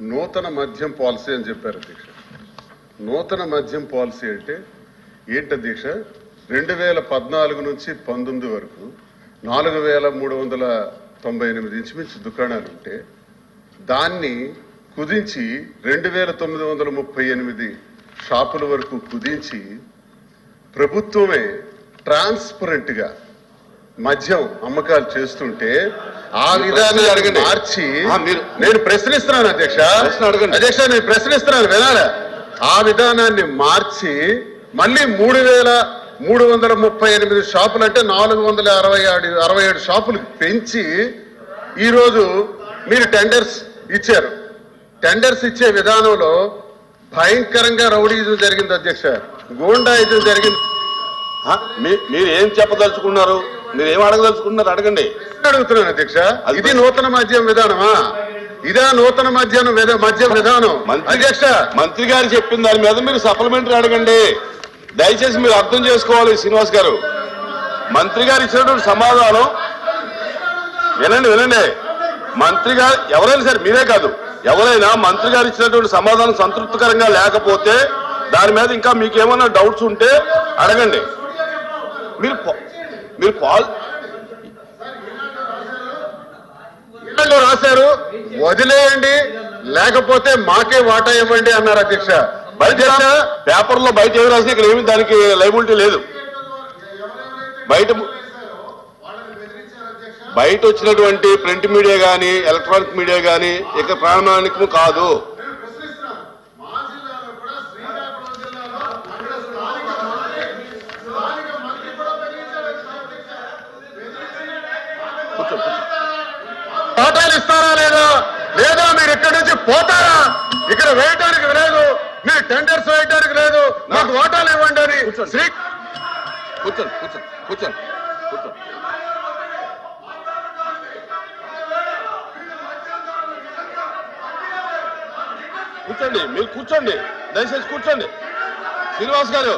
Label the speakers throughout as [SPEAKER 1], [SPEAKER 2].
[SPEAKER 1] నూతన మద్యం పాలసీ అని చెప్పారు అధ్యక్ష. నూతన మద్యం పాలసీ అంటే ఏంటి అధ్యక్ష? రెండు వేల పద్నాలుగు నుంచి పంతొమ్మిది వరకు నాలుగు వేల మూడు వందల తొంభై ఎనిమిది ఇంచుమించు దుకాణాలు ఉంటే దాన్ని కుదించి రెండు వేల తొమ్మిది వందల ముప్పై ఎనిమిది షాపుల వరకు కుదించి ప్రభుత్వమే ట్రాన్స్పరెంట్గా మద్యం అమ్మకాలు చేస్తుంటే ఆ విధానం
[SPEAKER 2] అడగండి.
[SPEAKER 1] మార్చి నేను ప్రశ్నిస్తున్నాను అధ్యక్ష. అధ్యక్ష నేను ప్రశ్నిస్తున్నాను వినాలా? ఆ విధానాన్ని మార్చి మళ్ళీ మూడు వేల మూడు వందల ముప్పై ఎనిమిది షాపులు అంటే నాలుగు వందల అరవై ఏడు అరవై ఏడు షాపులు పెంచి ఈరోజు మీరు టెండర్స్ ఇచ్చారు. టెండర్స్ ఇచ్చే విధానంలో భయంకరంగా రౌడీజం జరిగింది అధ్యక్ష. గూండాయిజం జరిగింది.
[SPEAKER 2] మీరు ఏం చెప్పదలుచుకున్నారు? మీరు ఏం అడగదలుచుకున్నారు అడగండి.
[SPEAKER 1] అడుగుతున్నాను అధ్యక్ష. ఇది నూతన మద్యం విధానమా? ఇదా నూతన మద్యం విధ- మద్యం విధానం. అధ్యక్ష.
[SPEAKER 2] మంత్రి గారు చెప్పిన దాని మీద మీరు సప్లిమెంటరీ అడగండి. దయచేసి మీరు అర్థం చేసుకోవాలి శ్రీనివాస్ గారు. మంత్రి గారు ఇచ్చినటువంటి సమాధానం వినండి వినండి. మంత్రి గారు ఎవరైనా సరే మీరే కాదు. ఎవరైనా మంత్రి గారు ఇచ్చినటువంటి సమాధానం సంతృప్తికరంగా లేకపోతే దాని మీద ఇంకా మీకు ఏమైనా డౌట్స్ ఉంటే అడగండి. మీరు మీరు పాల్
[SPEAKER 1] రాశారు వదిలేయండి లేకపోతే మాకే వాటా ఇవ్వండి అన్నారు అధ్యక్ష.
[SPEAKER 2] బయట పేపర్లో బయట ఏమి రాసినా ఇక్కడ ఏమి దానికి లైబిలిటీ లేదు. బయట బయట వచ్చినటువంటి ప్రింట్ మీడియా గాని ఎలక్ట్రానిక్ మీడియా గాని ఇక ప్రామాణికము కాదు.
[SPEAKER 1] ఇస్తారా లేదా? లేదా మీరు ఇక్కడి నుంచి పోతారా? ఇక్కడ వేయటానికి లేదు. మీరు టెండర్స్ వేయటానికి లేదు. నాకు వాటాలు ఇవ్వండి అని. శ్రీ
[SPEAKER 2] కూర్చోండి కూర్చోండి కూర్చోండి కూర్చోండి. కూర్చోండి మీరు కూర్చోండి. దయచేసి కూర్చోండి. శ్రీనివాస్ గారు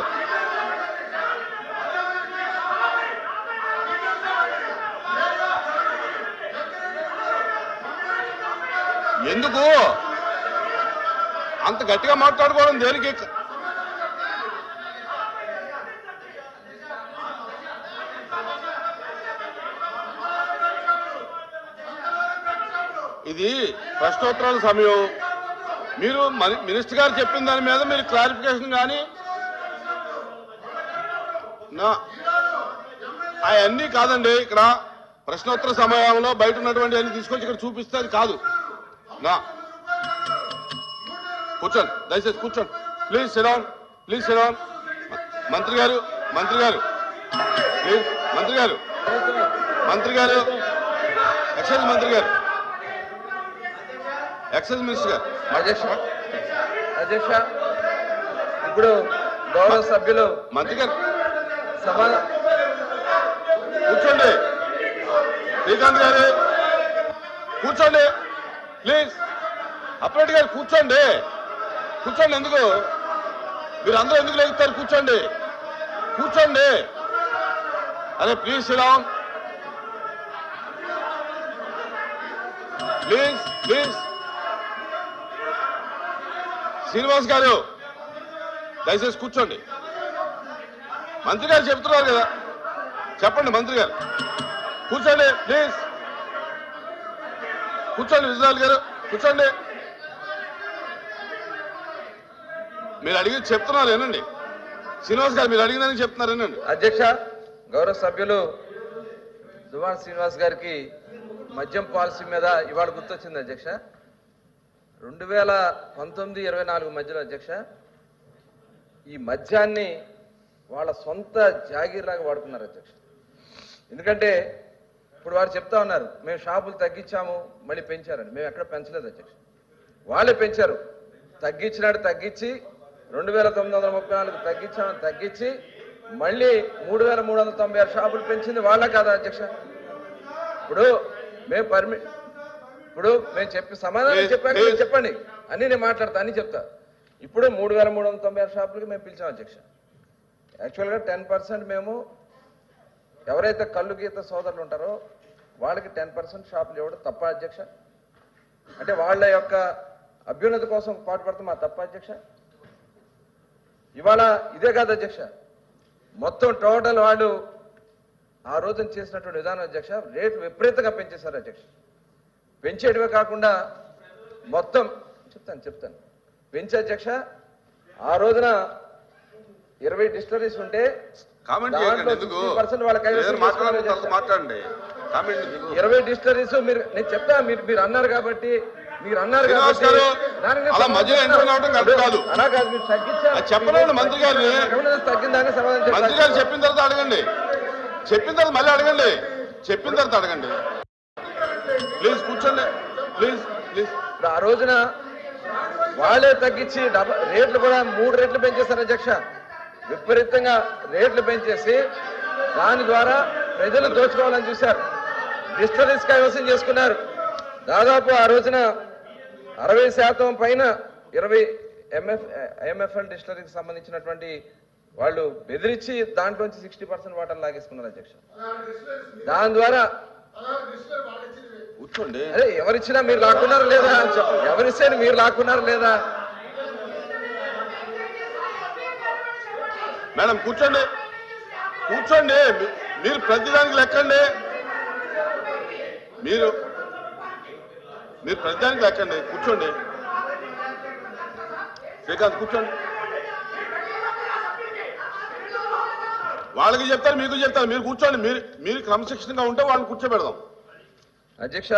[SPEAKER 2] ఎందుకు? అంత గట్టిగా మాట్లాడుకోవడం దేనికి? ఇది ప్రశ్నోత్తరాల సమయం. మీరు మినిస్టర్ గారు చెప్పిన దాని మీద మీరు క్లారిఫికేషన్ కానీ నా అవన్నీ కాదండి. ఇక్కడ ప్రశ్నోత్తర సమయంలో బయట ఉన్నటువంటి అన్ని తీసుకొచ్చి ఇక్కడ చూపిస్తే అది కాదు. నా. కూర్చోండి దయచేసి కూర్చోండి. ప్లీజ్ సిడౌన్ ప్లీజ్ సిడౌన్ మంత్రి గారు మంత్రి గారు. ప్లీజ్ మంత్రి గారు. మంత్రి గారు. ఎక్సైజ్ మంత్రి గారు. ఎక్సైజ్ మినిస్టర్ గారు.
[SPEAKER 3] అధ్యక్ష అధ్యక్ష ఇప్పుడు గౌరవ సభ్యులు
[SPEAKER 2] మంత్రి గారు.
[SPEAKER 3] సభ
[SPEAKER 2] కూర్చోండి. శ్రీకాంత్ గారు. కూర్చోండి. ప్లీజ్. అప్పరెడ్డి గారు కూర్చోండి. కూర్చోండి ఎందుకు? మీరు అందరూ ఎందుకు లేగుతారు కూర్చోండి. కూర్చోండి. అరే please Sriram please please. Srinivas garu దయచేసి కూర్చోండి. మంత్రి గారు చెప్తున్నారు కదా. చెప్పండి మంత్రి గారు. కూర్చోండి ప్లీజ్. కూర్చోండి విజయనాథ్ గారు కూర్చోండి. మీరు అడిగి చెప్తున్నారు ఏనండి శ్రీనివాస్ గారు మీరు అడిగిందని చెప్తున్నారు ఏనండి
[SPEAKER 3] అధ్యక్ష గౌరవ సభ్యులు దువాన్ శ్రీనివాస్ గారికి మద్యం పాలసీ మీద ఇవాళ గుర్తొచ్చింది అధ్యక్ష. రెండు వేల పంతొమ్మిది ఇరవై నాలుగు మధ్యలో అధ్యక్ష ఈ మద్యాన్ని వాళ్ళ సొంత జాగీర్లాగా వాడుకున్నారు అధ్యక్ష. ఎందుకంటే ఇప్పుడు వారు చెప్తా ఉన్నారు మేము షాపులు తగ్గించాము మళ్ళీ పెంచారని. మేము ఎక్కడ పెంచలేదు అధ్యక్ష. వాళ్ళే పెంచారు. తగ్గించినాడు తగ్గించి రెండు వేల తొమ్మిది వందల ముప్పై నాలుగు తగ్గించామని తగ్గించి మళ్ళీ మూడు వేల మూడు వందల తొంభై ఆరు షాపులు పెంచింది వాళ్ళ కాదా అధ్యక్ష? ఇప్పుడు మేము పర్మి ఇప్పుడు మేము చెప్పి సమాధానం చెప్పాక చెప్పండి. అన్ని నేను మాట్లాడతా అన్ని చెప్తా. ఇప్పుడు మూడు వేల మూడు వందల తొంభై ఆరు షాపులకి మేము పిలిచాం అధ్యక్ష. యాక్చువల్గా టెన్ పర్సెంట్ మేము ఎవరైతే కళ్ళు గీత సోదరులు ఉంటారో వాళ్ళకి టెన్ పర్సెంట్ షాపులు ఇవ్వడం తప్ప అధ్యక్ష. అంటే వాళ్ళ యొక్క అభ్యున్నతి కోసం పాటుపడతాం మా తప్ప అధ్యక్ష. ఇవాళ ఇదే కాదు అధ్యక్ష. మొత్తం టోటల్ వాళ్ళు ఆ రోజున చేసినటువంటి విధానం అధ్యక్ష రేట్లు విపరీతంగా పెంచేశారు అధ్యక్ష. పెంచేయడమే కాకుండా మొత్తం చెప్తాను చెప్తాను. పెంచే అధ్యక్ష ఆ రోజున ఇరవై డిస్టరీస్ ఉంటే
[SPEAKER 2] కామెంట్
[SPEAKER 3] దాంట్లో
[SPEAKER 2] చేయకండి ఎందుకు?
[SPEAKER 3] 60% వాళ్ళ కైవసం
[SPEAKER 2] ఏదైనా మాట్లాడాలి
[SPEAKER 3] చేసుకున్నారు
[SPEAKER 2] తర్వాత మాట్లాడండి?
[SPEAKER 3] ఇరవై డిస్టరీస్ మీరు నేను చెప్తా మీరు మీరు అన్నారు కాబట్టి మీరు అన్నారు
[SPEAKER 2] శ్రీనివాస్
[SPEAKER 3] కాబట్టి
[SPEAKER 2] గారు, మధ్యలో
[SPEAKER 3] సమాధానం
[SPEAKER 2] మంత్రి మంత్రి గారు చెప్పిన తర్వాత అడగండి. చెప్పిన తర్వాత మళ్ళీ అడగండి. చెప్పిన తర్వాత అడగండి. ప్లీజ్ కూర్చోండి. Please please.
[SPEAKER 3] ఆ రోజున వాళ్ళే తగ్గించి రేట్లు కూడా మూడు రేట్లు పెంచేశారు అధ్యక్ష. విపరీతంగా రేట్లు పెంచేసి దాని ద్వారా ప్రజలు దోచుకోవాలని చూశారు. డిస్టరీస్ కైవసం చేసుకున్నారు. దాదాపు ఆ రోజున అరవై శాతం పైన ఇరవై ఎంఎఫ్ ఎంఎఫ్ఎల్ డిస్టరీకి సంబంధించినటువంటి వాళ్ళు బెదిరించి దాంట్లోంచి సిక్స్టీ పర్సెంట్ వాటర్ లాగేసుకున్నారు అధ్యక్ష. దాని ద్వారా
[SPEAKER 2] కూర్చోండి.
[SPEAKER 3] అదే ఎవరిచ్చినా మీరు లాక్కున్నారు లేదా? ఎవరిస్తే మీరు లాక్కున్నారు లేదా?
[SPEAKER 2] మేడం కూర్చోండి. కూర్చోండి. మీ- మీరు ప్రతిదానికి లెక్కండి. మీరు మీరు ప్రతిదానికి లెక్కండి. కూర్చోండి. శ్రీకాంత్ కూర్చోండి. వాళ్ళకి చెప్తారు మీకు చెప్తారు. మీరు కూర్చోండి. మీరు మీరు క్రమశిక్షణగా ఉంటే వాళ్ళని కూర్చోబెడదాం.
[SPEAKER 3] అధ్యక్ష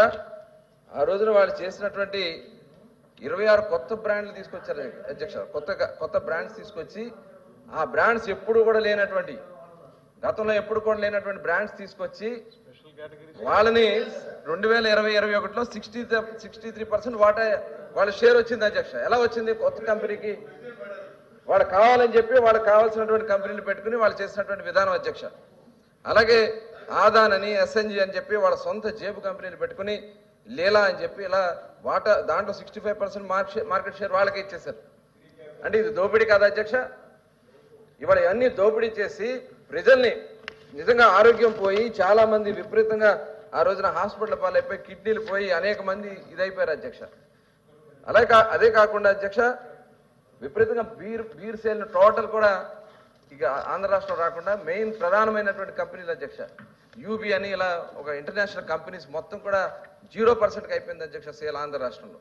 [SPEAKER 3] ఆ రోజున వాళ్ళు చేసినటువంటి ఇరవై ఆరు కొత్త బ్రాండ్లు తీసుకొచ్చారు అధ్యక్ష. కొత్త కొత్త బ్రాండ్స్ తీసుకొచ్చి ఆ బ్రాండ్స్ ఎప్పుడు కూడా లేనటువంటి గతంలో ఎప్పుడు కూడా లేనటువంటి బ్రాండ్స్ తీసుకొచ్చి వాళ్ళని రెండు వేల ఇరవై ఇరవై ఒకటిలో సిక్స్టీ సిక్స్టీ త్రీ పర్సెంట్ వాటా వాళ్ళ షేర్ వచ్చింది అధ్యక్ష. ఎలా వచ్చింది? కొత్త కంపెనీకి వాళ్ళు కావాలని చెప్పి వాళ్ళకి కావాల్సినటువంటి కంపెనీలు పెట్టుకుని వాళ్ళు చేసినటువంటి విధానం అధ్యక్ష. అలాగే ఆదాన్ అని ఎస్ఎన్జి అని చెప్పి వాళ్ళ సొంత జేబు కంపెనీలు పెట్టుకుని లీలా అని చెప్పి ఇలా వాటా దాంట్లో sixty five percent market share వాళ్ళకే ఇచ్చేశారు. అంటే ఇది దోపిడీ కాదా అధ్యక్ష? ఇవాళ ఇవన్నీ దోపిడీ చేసి ప్రజల్ని నిజంగా ఆరోగ్యం పోయి చాలా మంది విపరీతంగా ఆ రోజున హాస్పిటల్ పాలైపోయి కిడ్నీలు పోయి అనేక మంది ఇదైపోయారు అధ్యక్ష. అలాగే కా- అదే కాకుండా అధ్యక్ష విపరీతంగా బీర్ బీర్ సేల్ టోటల్ కూడా ఇక ఆంధ్ర రాష్ట్రం రాకుండా మెయిన్ ప్రధానమైనటువంటి కంపెనీలు అధ్యక్ష. యూబీ అని ఇలా ఒక ఇంటర్నేషనల్ కంపెనీస్ మొత్తం కూడా జీరో పర్సెంట్కి అయిపోయింది అధ్యక్ష సేల్ ఆంధ్ర రాష్ట్రంలో.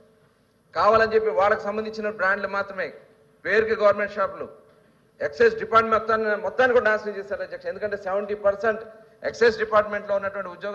[SPEAKER 3] కావాలని చెప్పి వాళ్ళకి సంబంధించిన బ్రాండ్లు మాత్రమే. పేరుకి గవర్నమెంట్ షాపులు ఎక్సైజ్ డిపార్ట్మెంట్ మొత్తాన్ని మొత్తాన్ని కూడా నాశనం చేశారు అధ్యక్ష. ఎందుకంటే సెవెంటీ పర్సెంట్ ఎక్సైజ్ డిపార్ట్మెంట్లో ఉన్నటువంటి ఉద్యోగ